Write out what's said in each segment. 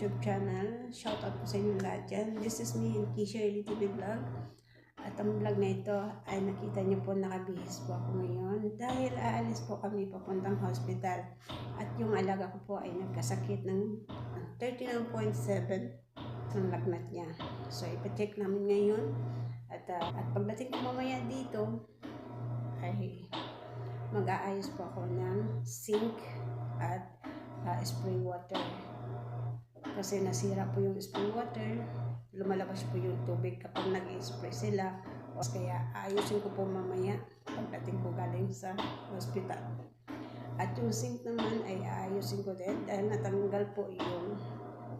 YouTube channel. Shout out po sa inyo lahat dyan. This is me, Kisha TV Vlog. At ang vlog na ito ay nakita niyo po nakabihis po ako ngayon dahil aalis po kami papuntang hospital. At yung alaga ko po ay nagkasakit ng 39.7 ang lagnat niya. So ipacheck namin ngayon. At, ah, at pagdating ko mamaya dito ay mag-aayos po ako ng sink at ah, spray water. Kasi nasira po yung spray water, lumalabas po yung tubig kapag nag-spray sila. Kaya ayusin ko po mamaya pagdating ko galing sa hospital. At yung sink naman ay aayusin ko din dahil natanggal po yung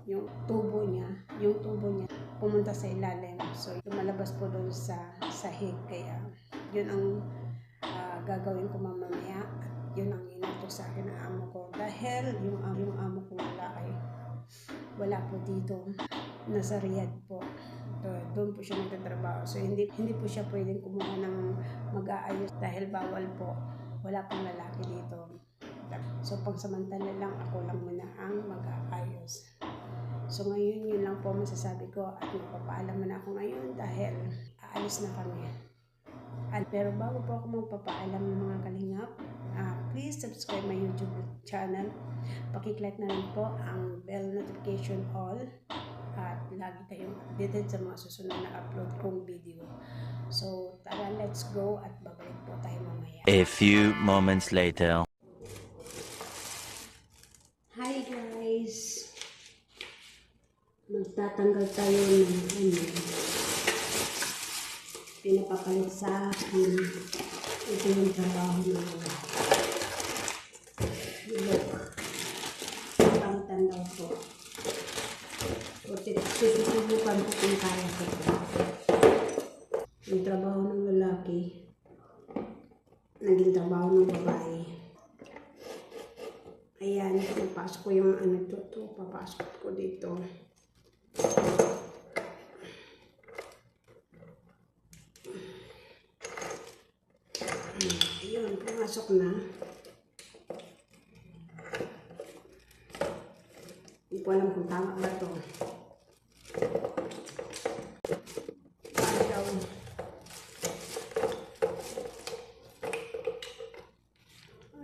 yung tubo niya, yung tubo niya pumunta sa ilalim. So lumalabas po doon sa sahig kaya yun ang ah, gagawin ko mamamaya at yun ang inato sa akin ng amo ko dahil yung, yung amo ko wala ay wala po dito nasa Riyadh po. Do- doon po siya nagtatrabaho. So hindi hindi po siya pwedeng kumuha ng mag-aayos dahil bawal po. Wala pong lalaki dito. So pagsamantala lang ako lang muna ang mag-aayos. So ngayon yun lang po masasabi ko at magpapaalam muna ako ngayon dahil aalis na kami. At pero bago po ako magpapaalam ng mga kalingap, please subscribe my YouTube channel. Pakiclick na rin po ang bell notification all at lagi kayong updated sa mga susunod na upload kong video. So, tara, let's go at babalik po tayo mamaya. A few moments later. Hi guys! Magtatanggal tayo ng ano, pinapapalit sa akin. Ito yung trabaho ng Look. Ang tandaw ko. O susubukan ko kung kaya ko. Yung trabaho ng lalaki, naging trabaho ng babae. Ayan, papasok ko yung ano to, to papasok ko dito. Ayun, pumasok na. Hindi ko alam kung tama ba to. Paano daw?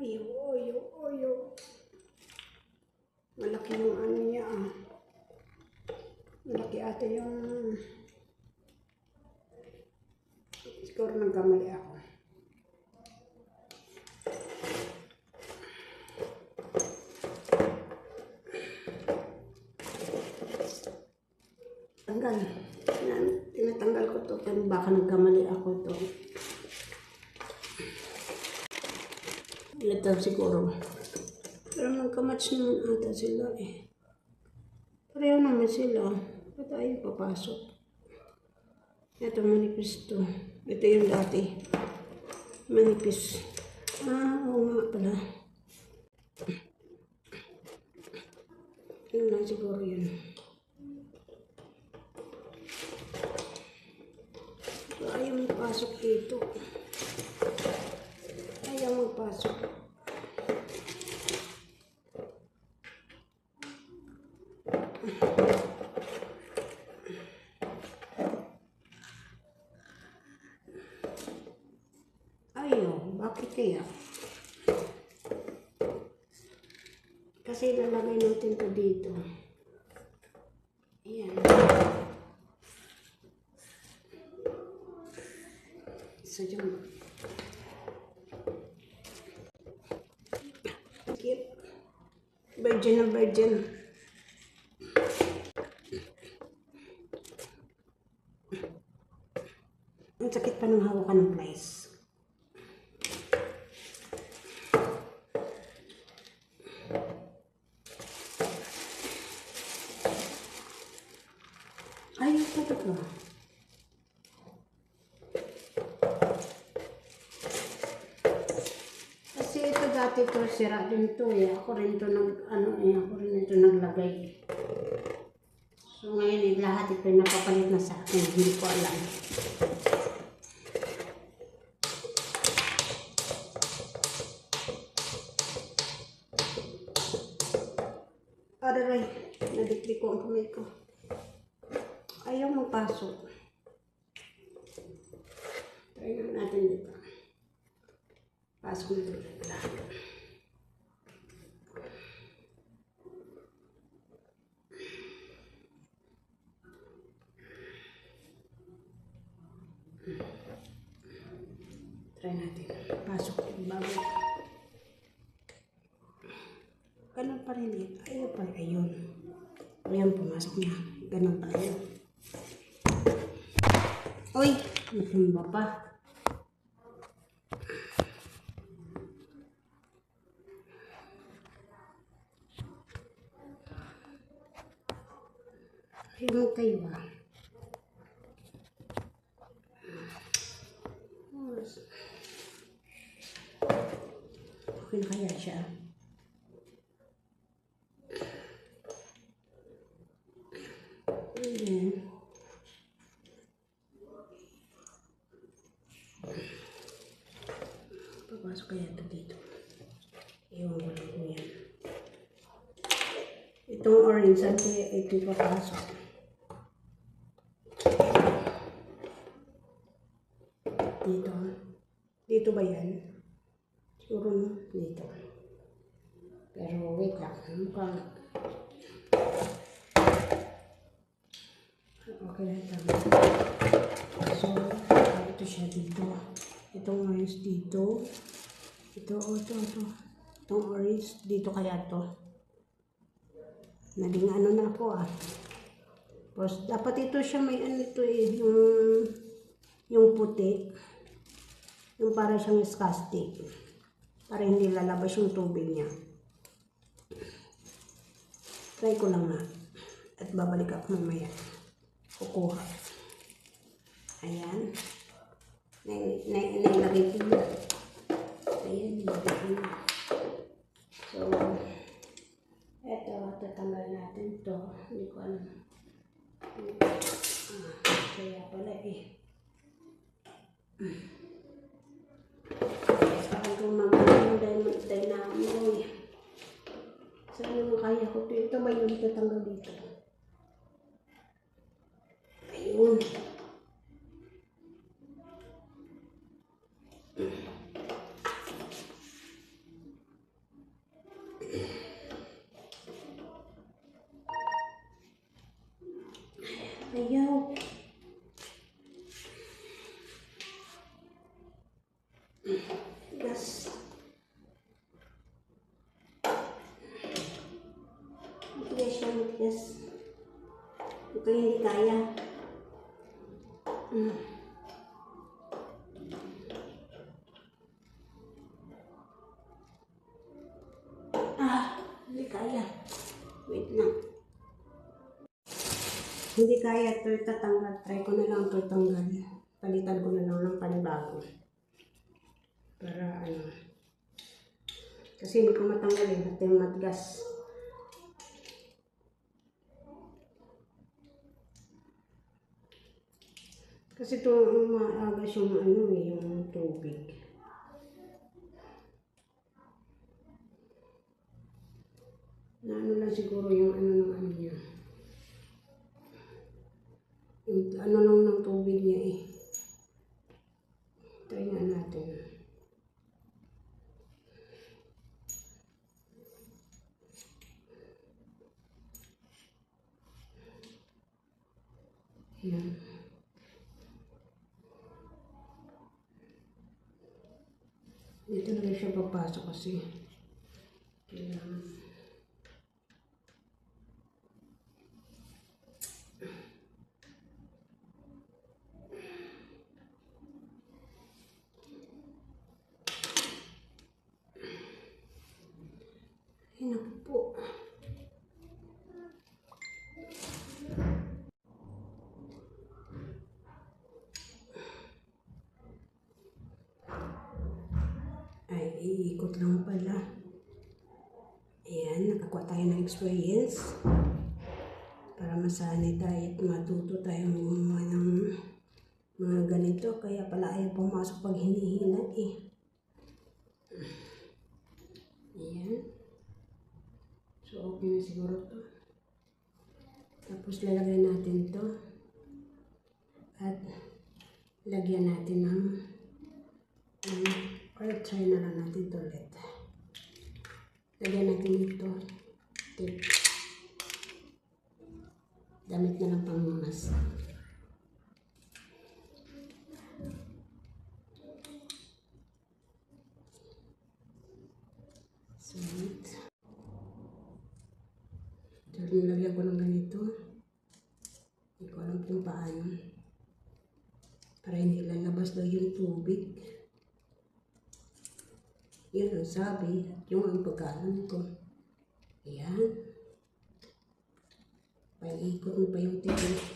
Ayo, ayo, ayo. Malaki yung ano niya ah. Malaki ata yung... Siguro nagkamali ako. Tanggal. Yan, tinatanggal ko to. Pero baka nagkamali ako to. Ito siguro. Pero magkamatch naman ata sila eh. Pareho naman sila. Ba't ayaw papasok? Ito manipis to. Ito yung dati. Manipis. Ah, oo nga pala. Yun lang siguro yun. So, ayaw magpasok dito. Ayaw magpasok. Ayaw, bakit kaya? Kasi lalagay natin to dito. Ayan. So, dyan. Skip. Virgin na virgin. Ang sakit pa ng hawakan ng flies. Ayaw talaga. Kasi ito dati to, sira din to eh. Ako rin to nag, ano eh, ako rin ito naglagay. So ngayon eh, lahat ito napapalit na sa akin. Hindi ko alam. Aray, nadikdik ko ang kamay ko. Ayaw magpasok. Try na natin dito. Pasok na dito. Natin. Pasok. Bago. Ganun pa rin eh. Ayun pa. Ayun. Ayan, pumasok na. Ganun pa rin. Uy! Natumba pa. Ayun kayo ba? Okay na kaya siya? Ayan. Papasok kaya ito dito. Iwan ko lang yan. Itong orange, saan kaya ito papasok? Dito. Dito ba yan? Siguro no? dito. Pero wait lang. Mukhang Okay na tama. So, ito siya dito. Itong orange dito. Ito, ito, ito. Itong orange dito kaya to. Naging ano na ako ah. Tapos, dapat ito siya may ano ito eh, yung, yung puti. Yung para siyang scotch Para hindi lalabas yung tubig niya. Try ko lang na. At babalik ako mamaya. Kukuha. Ayan. Nai- nai- Nailagay ko na. Ko na. So, eto, tatanggal natin to. Hindi ko alam. Ah, kaya pala eh. Mamaya yung dynamo, dynamo eh. Saan yung kaya ko? Ito ba yung tatanggal dito? Ayun. Ayaw. Leo kaya ito itatanggal. Try ko na lang ito itanggal. Palitan ko na lang ng panibago. Para ano. Kasi hindi ko matanggal eh. Ito yung matigas. Kasi ito maagas yung ano eh, yung tubig. Na ano lang siguro yung ano ng ano niya. Yung ano lang ng tubig niya eh. Try nga natin. Yan. Dito na siya papasok kasi. Kailangan. Ay, naku po. Ay, iikot lang pala. Ayan, nakakuha tayo ng experience. Para masanay tayo at matuto tayong gumawa ng mga ganito. Kaya pala ayaw pumasok pag hinihila eh. Ayan. So, okay na siguro to. Tapos lalagay natin to. At lagyan natin ng um, or try na lang natin to ulit. Lagyan natin ito. Tip. Damit na lang pang mamas. Sweet. Dahil nilagyan ko ng ganito. Hindi ko alam kung paano. Para hindi lalabas daw yung tubig. Yan ang sabi. At yung ang ko. Ayan. Paikot mo pa yung tubig.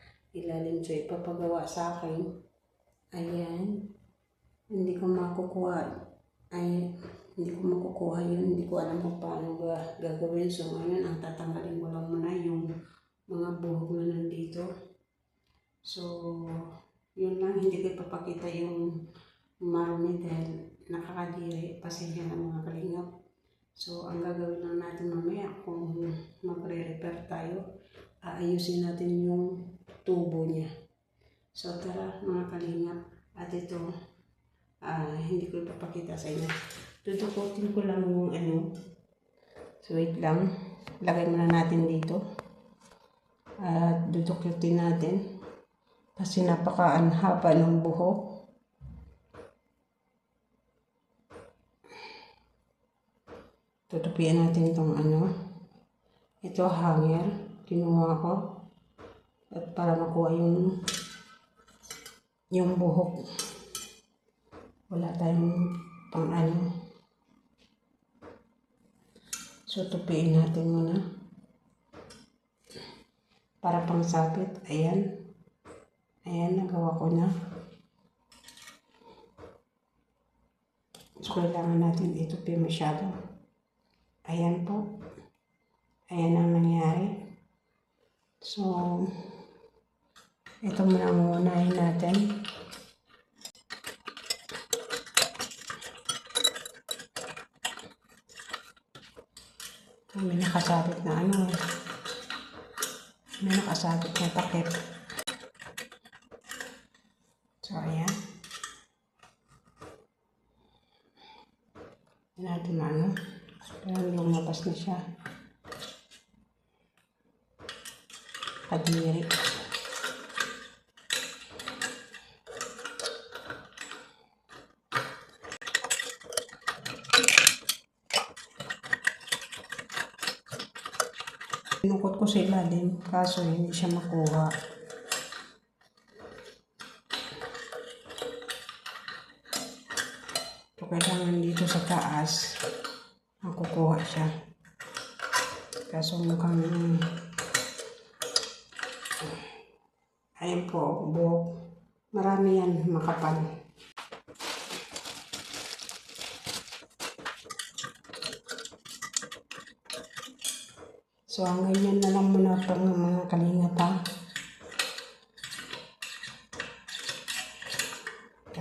ilalim. So, ipapagawa sa akin. Ayan. Hindi ko makukuha. Ay, hindi ko makukuha yun. Hindi ko alam kung paano ga, gagawin. So, ngayon, ang tatanggalin ko lang muna yung mga buhok na nandito. So, yun lang. Hindi ko ipapakita yung marumi dahil nakakadiri. Pasensya na mga kalingap. So, ang gagawin lang natin mamaya kung magre-repair tayo, aayusin natin yung tubo niya. So, tara mga kalingap. At ito, ah, hindi ko ipapakita sa inyo. Tutukutin ko lang yung ano. So, wait lang. Lagay muna natin dito. At dudukutin natin. Kasi napaka-anhaba ng buhok. Tutupian natin itong ano. Ito hanger. Kinuha ko. At para makuha yung yung buhok. Wala tayong pang ano. So, tupiin natin muna. Para pang sabit. Ayan. Ayan, nagawa ko na. So, kailangan natin itupi masyado. Ayan po. Ayan ang nangyari. So, ito muna ang uunahin natin. May nakasabit na ano eh. May nakasabit na takip. So, ayan. Ayan natin ano. Pero lumabas na siya. Kadiri. Pinukot ko sa ilalim, kaso hindi siya makuha. So, kailangan dito sa taas, makukuha siya. Kaso mukhang,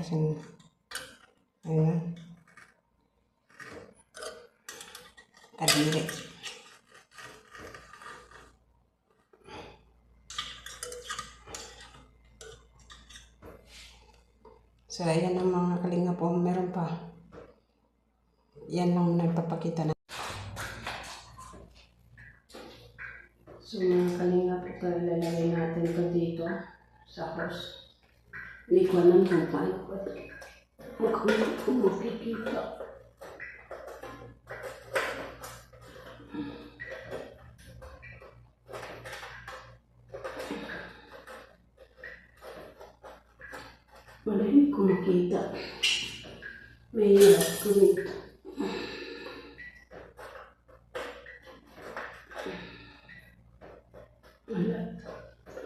kasi ayun kadiri. So ayan ang mga kalinga po. Meron pa. Yan lang nagpapakita na. So, mga kalinga po, lalagay natin ito dito sa cross house. Hindi ko alam kung paano ko. Kung kung makikita. Wala hindi ko makita. May hirap ko dito. Wala.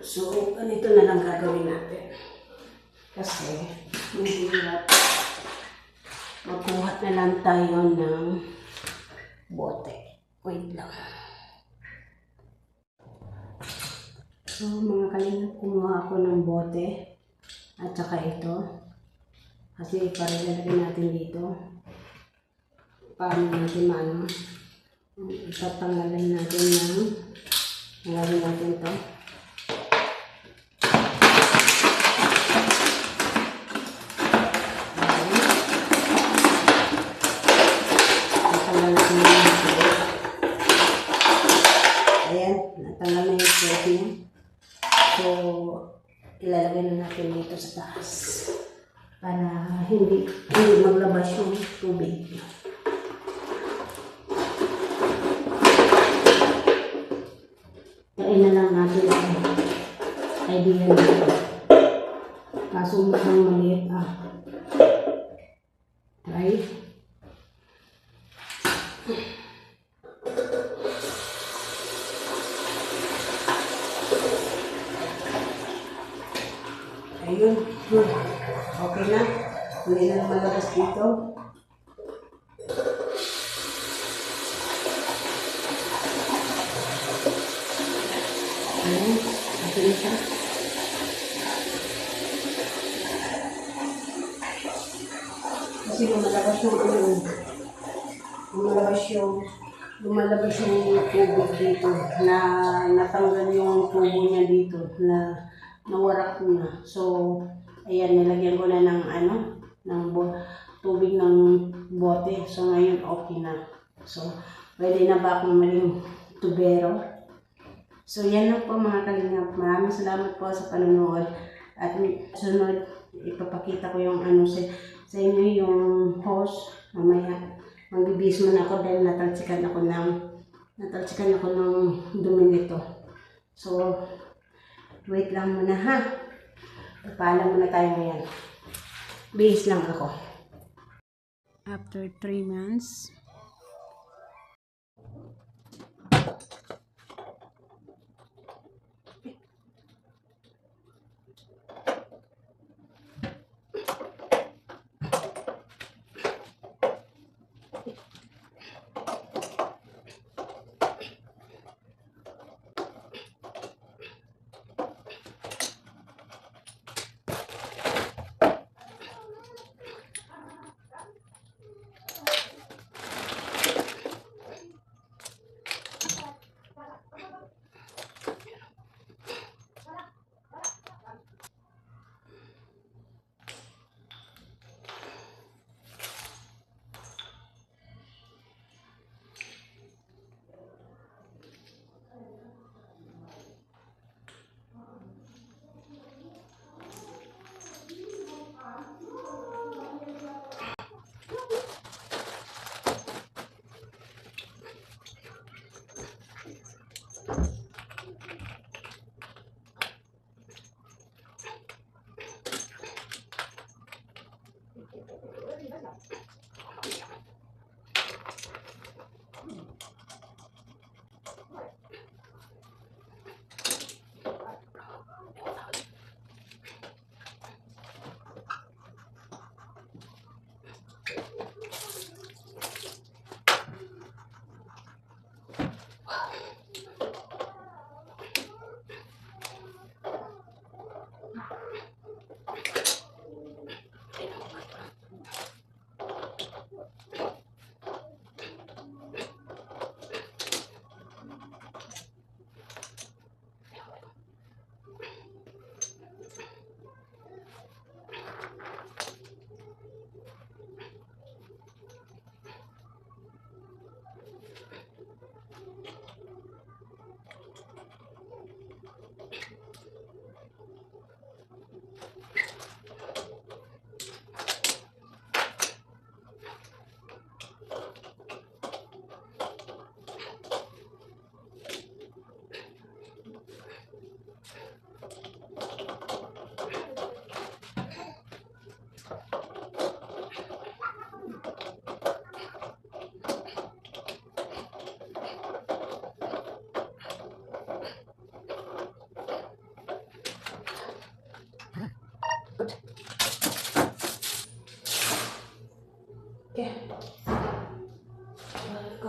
So, ganito na lang gagawin natin. Kasi, mahirap. Magkuhat na lang tayo ng bote. Wait lang. So, mga kalingap, kumuha ako ng bote. At saka ito. Kasi para lalagyan natin dito. Paano natin maano. Itatanggalin natin ng Nalagyan natin ito. Hindi, hindi maglabas yung tubig. Kain na lang natin ang idea nito. Kaso mukhang maliit ah. Right? Ayun. Hmm. Okay na. Hindi na naman labas dito. Ayun. Okay na siya. Kasi lumalabas yung ano, lumalabas yung lumalabas yung tubig dito na natanggal yung tubo niya dito na nawarak na. So, ayan, nilagyan ko na ng ano, ng tubig ng bote. So, ngayon okay na. So, pwede na ba akong maging tubero? So, yan lang po mga kalingap. Maraming salamat po sa panonood. At sunod, ipapakita ko yung ano sa, sa inyo yung host. Mamaya, magbibis man ako dahil natalsikan ako ng natalsikan ako ng dumi nito. So, wait lang muna ha. Paalam muna tayo ngayon. Bihis lang ako. After 3 months,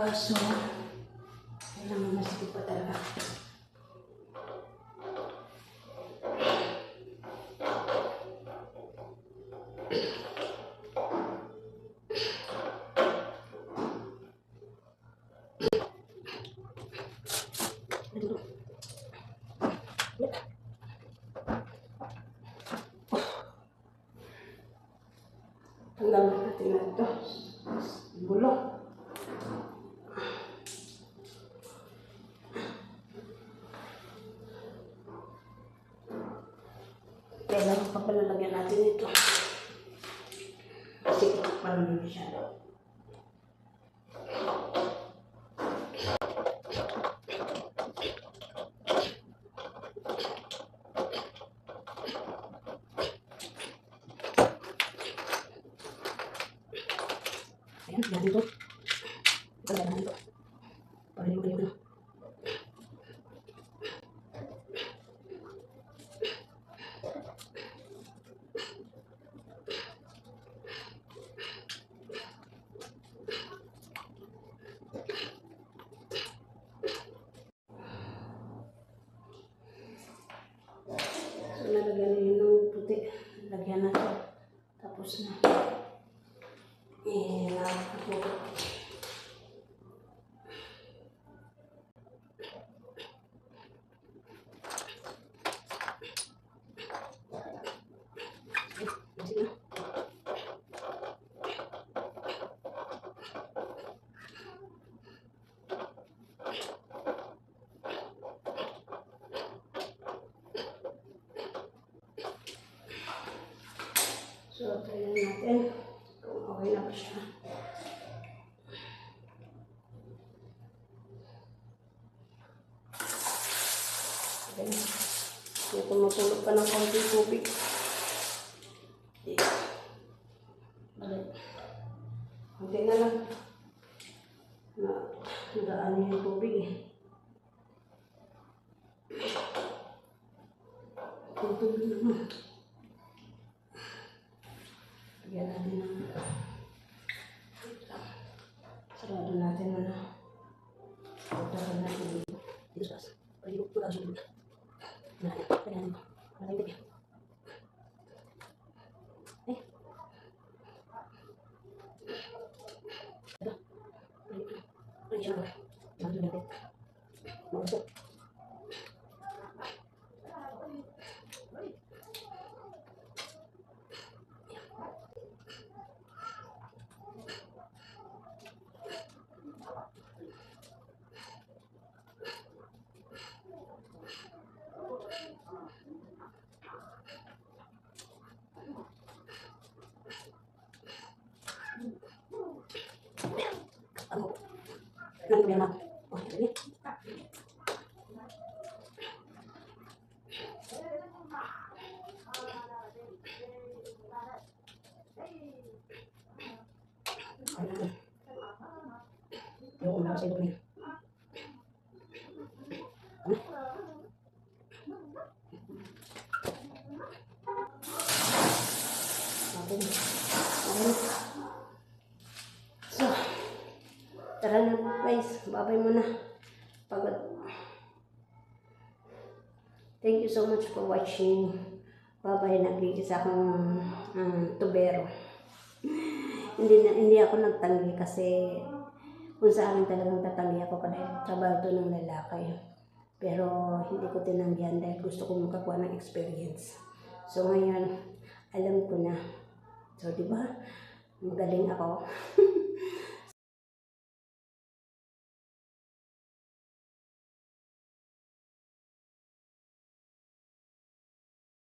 Kaso, kailangan masikip pa talaga. Tanggalin natin na ito. Gulo. Kailangan pa palalagyan natin ito. Kasi parang hindi masyado. Ayan, lagyan ito. Ito, lagyan ito. Para hindi ko So, nalagyan na yun ng puti. Lagyan na ito. Tapos na. Eh, nakakapuro. So, tingnan natin kung okay na ba siya. Okay. May tumutulog pa ng konti tubig. Yeah. Balik. Konti na lang. Na, nadaan yung tubig eh. Yung tubig naman. Lagyan natin ng sarado natin na pagdaran natin dito. Dito sa taas. Pwede ko pula sa dito. Wala na. Wala na. Wala yung gabi. Eh. Ito. Pwede ko. Pwede siya natin. Mausok. Anong problema? Okay, sige. Ayun. Okay. Okay. So, tara na guys. Babay muna. Pagod. Thank you so much for watching. Babay, nagigis akong um, tubero. hindi na, hindi ako nagtanggi kasi kung sa akin talagang tatanggi ako kasi trabaho to ng lalaki. Pero hindi ko tinanggihan dahil gusto ko makakuha ng experience. So ngayon, alam ko na. So, di ba? Magaling ako.